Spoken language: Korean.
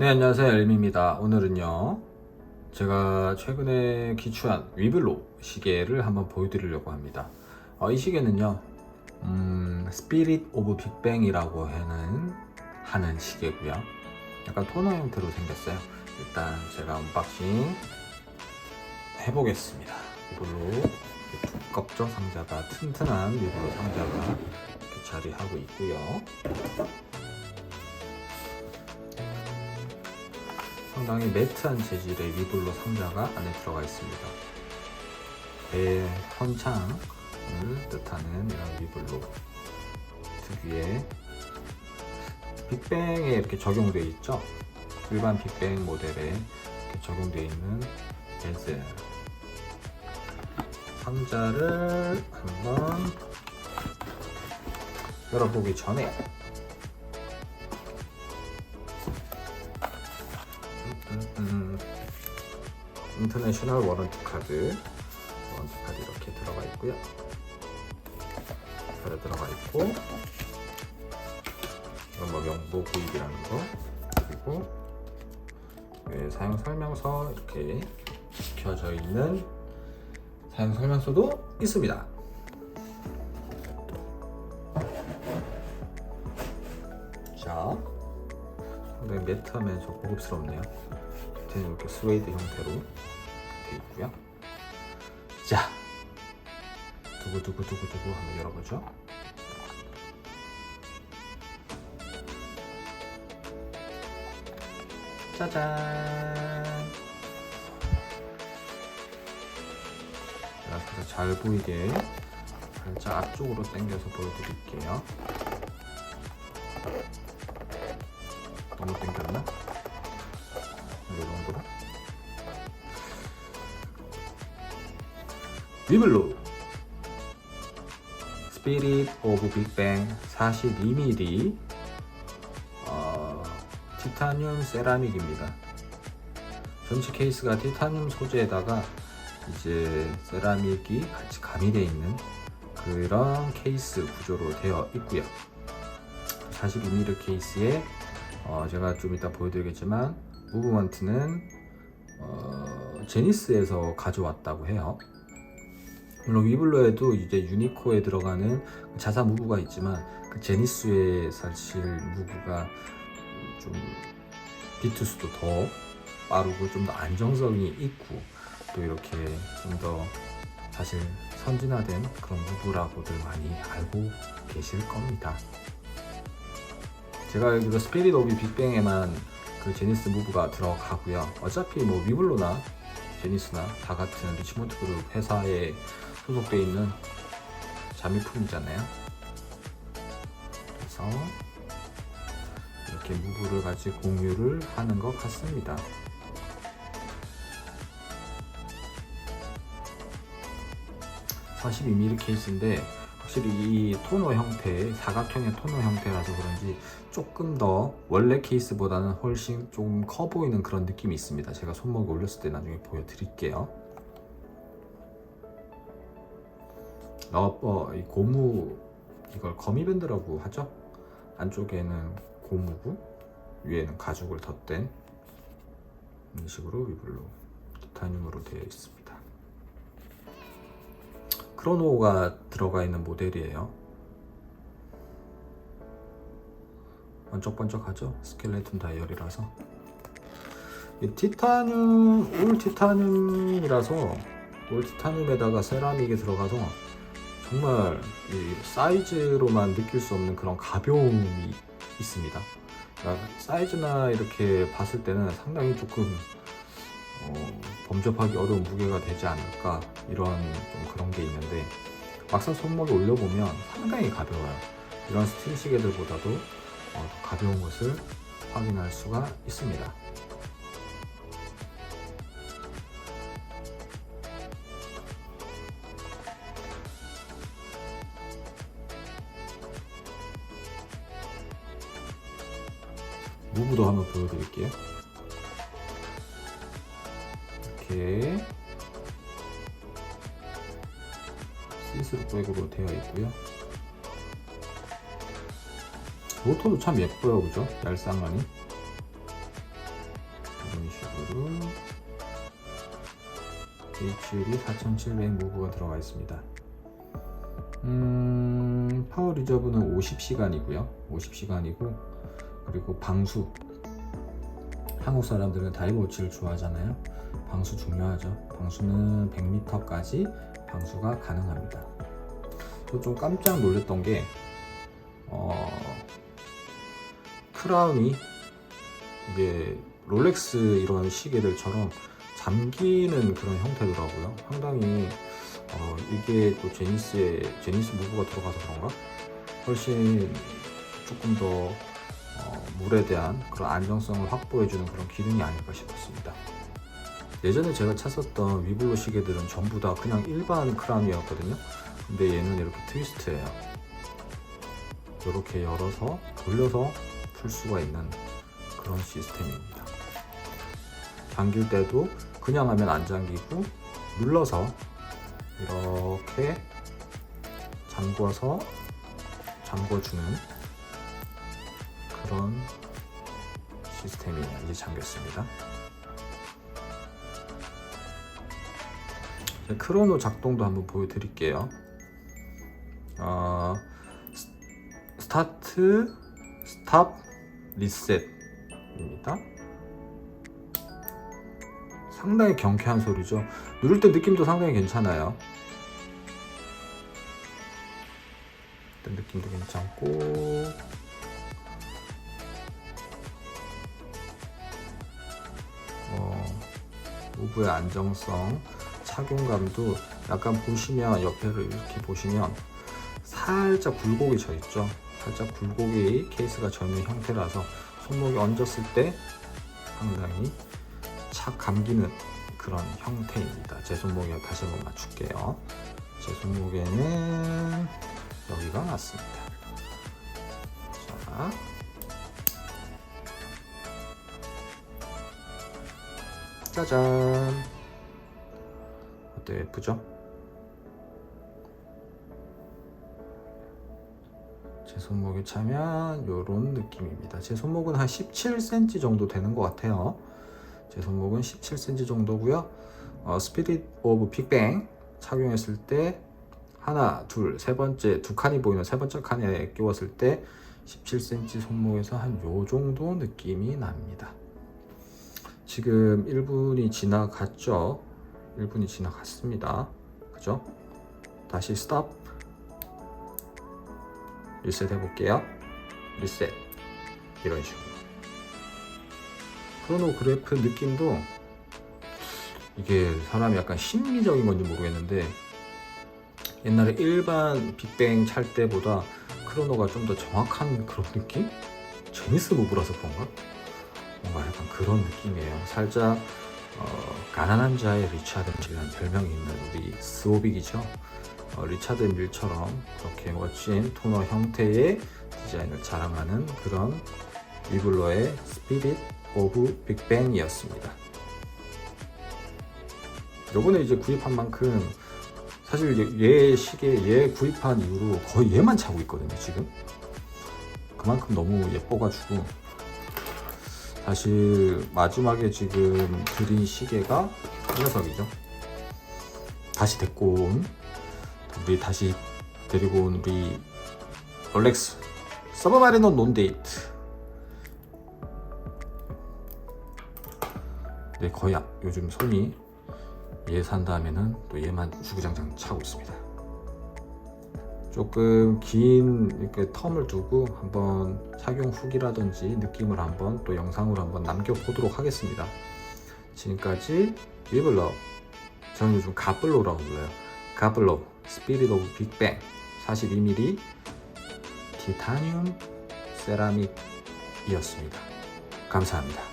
네, 안녕하세요. 엘미입니다. 오늘은요, 제가 최근에 기추한 위블로 시계를 한번 보여드리려고 합니다. 어, 이 시계는요, 음, 스피릿 오브 빅뱅이라고 하는, 하는 시계고요. 약간 토너 형태로 생겼어요. 일단 제가 언박싱 해보겠습니다. 위블로 두껍죠? 상자가 튼튼한 위블로 상자가 자리하고 있고요. 상당히 매트한 재질의 위블로 상자가 안에 들어가 있습니다. 배 헌창을 뜻하는 이런 위블로 특유의 빅뱅에 이렇게 적용되어 있죠. 일반 빅뱅 모델에 이렇게 적용되어 있는 벤슬 상자를 한번 열어보기 전에 인터내셔널 워런티 카드. 워런티 카드 이렇게 들어가 있고요. 카드 들어가 있고. 이건 뭐 명보 구입이라는 거 그리고 네, 사용 설명서 이렇게 켜져 있는 사용 설명서도 있습니다. 자 상당히 매트하면서 고급스럽네요. 밑에는 이렇게 스웨이드 형태로 되어 있고요. 자, 두구두구두구두구 한번 열어보죠. 짜잔. 살짝 잘 보이게 살짝 앞쪽으로 당겨서 보여드릴게요. 너무 땡겼나? 이런 거로 위블로 스피릿 오브 빅뱅 42mm 어, 티타늄 세라믹입니다. 전체 케이스가 티타늄 소재에다가 이제 세라믹이 같이 가미되어 있는 그런 케이스 구조로 되어 있고요. 42mm 케이스에 어, 제가 좀 이따 보여드리겠지만 무브먼트는 어, 제니스에서 가져왔다고 해요. 물론 위블로에도 이제 유니코에 들어가는 자사 무브가 있지만 그 제니스의 사실 무브가 좀 비트수도 더 빠르고 좀 더 안정성이 있고 또 이렇게 좀 더 사실 선진화된 그런 무브라고들 많이 알고 계실 겁니다. 제가 알기로 스피릿 오브 빅뱅에만 그 제니스 무브가 들어가고요. 어차피 뭐 위블로나 제니스나 다 같은 리치몬트 그룹 회사에 소속돼 있는 자미품이잖아요. 그래서 이렇게 무브를 같이 공유를 하는 것 같습니다. (42mm) 케이스인데 확실히 이 토너 형태, 사각형의 토너 형태라서 그런지 조금 더 원래 케이스보다는 훨씬 좀커 보이는 그런 느낌이 있습니다. 제가 손목에 올렸을 때 나중에 보여드릴게요. 어, 어, 이 고무 이걸 거미밴드라고 하죠. 안쪽에는 고무고 위에는 가죽을 덧댄 이런 식으로 위블로 티타늄으로 되어 있습니다. 크로노가 들어가 있는 모델이에요. 번쩍번쩍하죠? 스켈레톤 다이얼이라서 이 티타늄, 올 티타늄이라서 올 티타늄에다가 세라믹이 들어가서 정말 이 사이즈로만 느낄 수 없는 그런 가벼움이 있습니다. 그러니까 사이즈나 이렇게 봤을 때는 상당히 조금 어, 범접하기 어려운 무게가 되지 않을까 이런 좀 그런 게 있는데 막상 손목에 올려보면 상당히 가벼워요. 이런 스팀 시계들보다도 어, 더 가벼운 것을 확인할 수가 있습니다. 무브도 한번 보여드릴게요. 이렇게 시스루 백으로 되어 있고요. 로터도 참 예뻐요, 그죠? 얄쌍하니. 이런 식으로 HL이 4700 무브가 들어가 있습니다. 음, 파워 리저브는 50시간이고요. 50시간이고 그리고 방수 한국 사람들은 다이버워치를 좋아하잖아요. 방수 중요하죠. 방수는 100m까지 방수가 가능합니다. 저좀 깜짝 놀랐던 게 어, 크라운이 이게 롤렉스 이런 시계들처럼 잠기는 그런 형태더라고요. 상당히 어, 이게 또 제니스의 제니스 무브가 들어가서 그런가? 훨씬 조금 더 어, 물에 대한 그런 안정성을 확보해주는 그런 기능이 아닐까 싶었습니다. 예전에 제가 찾았던 위블로 시계들은 전부 다 그냥 일반 크라운이었거든요. 근데 얘는 이렇게 트위스트예요. 이렇게 열어서 돌려서 풀 수가 있는 그런 시스템입니다. 잠길 때도 그냥 하면 안 잠기고 눌러서 이렇게 잠궈서 잠궈주는 그런 시스템이 이제 잠겼습니다. 크로노 작동도 한번 보여드릴게요. 어, 스- 스타트, 스탑, 리셋입니다. 상당히 경쾌한 소리죠. 누를 때 느낌도 상당히 괜찮아요. 느낌도 괜찮고 어, 오브의 안정성, 착용감도 약간 보시면 옆에를 이렇게 보시면 살짝 굴곡이 져 있죠. 살짝 굴곡이 케이스가 져 있는 형태라서 손목에 얹었을 때 상당히 착 감기는 그런 형태입니다. 제 손목에 다시 한번 맞출게요. 제 손목에는 여기가 맞습니다. 자, 짜잔. 어때요? 예쁘죠? 제 손목에 차면 이런 느낌입니다. 제 손목은 한 17cm 정도 되는 것 같아요. 제 손목은 17cm 정도고요. 어, 스피릿 오브 빅뱅 착용했을 때 하나, 둘, 세 번째 두 칸이 보이는 세 번째 칸에 끼웠을 때 17cm 손목에서 한 요 정도 느낌이 납니다. 지금 1분이 지나갔죠? 1분이 지나갔습니다. 그죠? 다시 스탑. 리셋 해볼게요. 리셋. 이런 식으로. 크로노그래프 느낌도 이게 사람이 약간 심리적인 건지 모르겠는데 옛날에 일반 빅뱅 찰 때보다 크로노가 좀 더 정확한 그런 느낌? 제니스 무브라서 그런가? 뭔가 약간 그런 느낌이에요. 살짝 어, 가난한 자의 리차드 밀이라는 별명이 있는 우리 스오빅이죠. 어, 리차드 밀처럼 이렇게 멋진 토너 형태의 디자인을 자랑하는 그런 위블러의 스피릿 오브 빅뱅이었습니다. 요번에 이제 구입한 만큼 사실 얘 시계 얘 구입한 이후로 거의 얘만 차고 있거든요 지금 그만큼 너무 예뻐가지고 사실 마지막에 지금 드린 시계가 이 녀석이죠 다시 데리고 온 우리 다시 데리고 온 우리 롤렉스 서버마리노 논데이트 네 거의 아- 요즘 손이 얘 산 다음에는 또 얘만 주구장창 차고 있습니다. 조금 긴 이렇게 텀을 두고 한번 착용 후기라든지 느낌을 한번 또 영상으로 한번 남겨보도록 하겠습니다. 지금까지 위블러 저는 요즘 가블로라고 불러요. 가블로 스피릿 오브 빅뱅 42mm 티타늄 세라믹이었습니다. 감사합니다.